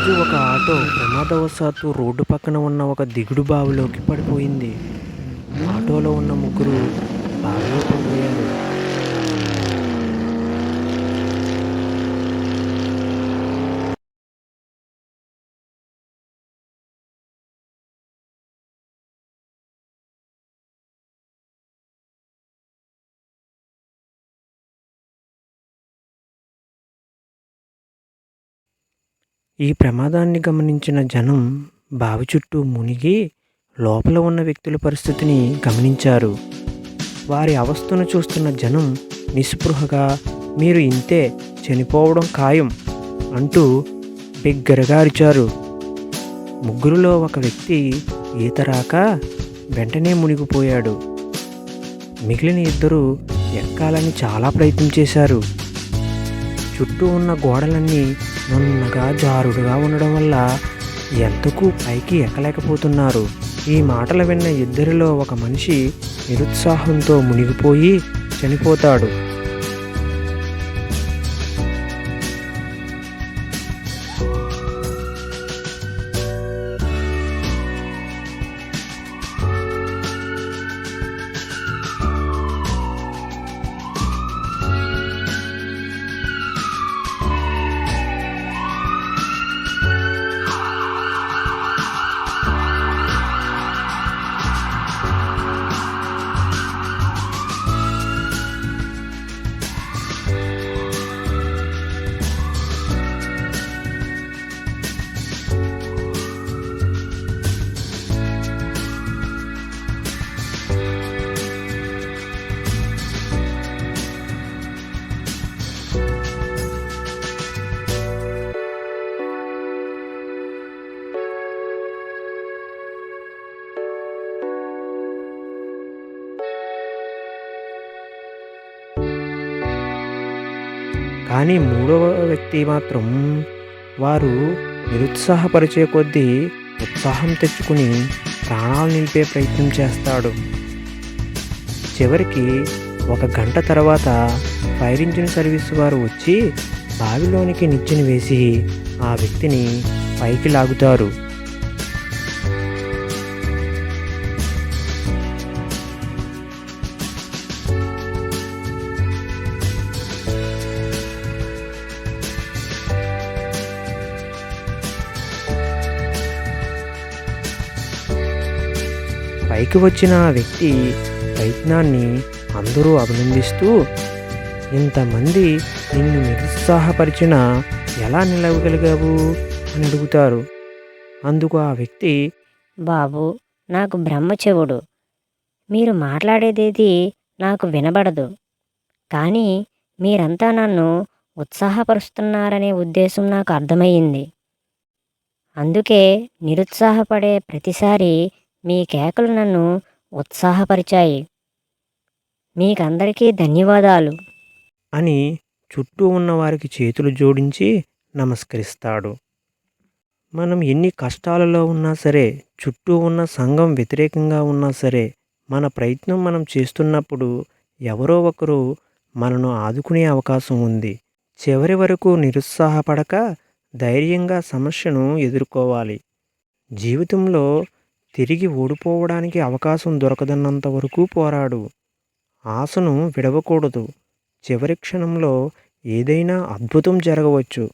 రోజు ఒక ఆటో ప్రమాదవశాత్తు రోడ్డు పక్కన ఉన్న ఒక దిగుడు బావిలోకి పడిపోయింది. ఆటోలో ఉన్న ముగ్గురు బావిలో ఈ ప్రమాదాన్ని గమనించిన జనం బావి చుట్టూ మునిగి లోపల ఉన్న వ్యక్తుల పరిస్థితిని గమనించారు. వారి అవస్థను చూస్తున్న జనం నిస్పృహగా మీరు ఇంతే చనిపోవడం ఖాయం అంటూ బిగ్గరగా అరిచారు ముగ్గురులో ఒక వ్యక్తి ఈత రాక వెంటనే మునిగిపోయాడు. మిగిలిన ఇద్దరు ఎక్కాలని చాలా ప్రయత్నం చేశారు. చుట్టూ ఉన్న గోడలన్నీ నున్నగా జారుడుగా ఉండడం వల్ల ఎంతకు పైకి ఎక్కలేకపోతున్నారు? ఈ మాటలు విన్న ఇద్దరిలో ఒక మనిషి నిరుత్సాహంతో మునిగిపోయి చనిపోతాడు. కానీ మూడవ వ్యక్తి మాత్రం వారు నిరుత్సాహపరిచే కొద్దీ ఉత్సాహం తెచ్చుకుని ప్రాణాలు నిలిపే ప్రయత్నం చేస్తాడు. చివరికి ఒక గంట తర్వాత ఫైర్ ఇంజిన్ సర్వీస్ వారు వచ్చి బావిలోనికి నిచ్చెన వేసి ఆ వ్యక్తిని పైకి లాగుతారు. పైకి వచ్చిన ఆ వ్యక్తి ప్రయత్నాన్ని అందరూ అభినందిస్తూ ఇంతమంది నిన్ను నిరుత్సాహపరిచిన ఎలా నిలవగలిగావు? అని అడుగుతారు. అందుకు ఆ వ్యక్తి బాబు నాకు బ్రహ్మ చెవుడు. మీరు మాట్లాడేదేది నాకు వినబడదు. కానీ మీరంతా నన్ను ఉత్సాహపరుస్తున్నారనే ఉద్దేశం నాకు అర్థమయ్యింది. అందుకే నిరుత్సాహపడే ప్రతిసారి మీ కేకలు నన్ను ఉత్సాహపరిచాయి. మీకందరికీ ధన్యవాదాలు. అని చుట్టూ ఉన్న వారికి చేతులు జోడించి నమస్కరిస్తాడు. మనం ఎన్ని కష్టాలలో ఉన్నా సరే చుట్టూ ఉన్న సంఘం వ్యతిరేకంగా ఉన్నా సరే మన ప్రయత్నం మనం చేస్తున్నప్పుడు ఎవరో ఒకరు మనను ఆదుకునే అవకాశం ఉంది. చివరి వరకు నిరుత్సాహపడక ధైర్యంగా సమస్యను ఎదుర్కోవాలి. జీవితంలో తిరిగి ఓడిపోవడానికి అవకాశం దొరకదన్నంత వరకు పోరాడు. ఆశను విడవకూడదు. చివరి క్షణంలో ఏదైనా అద్భుతం జరగవచ్చు.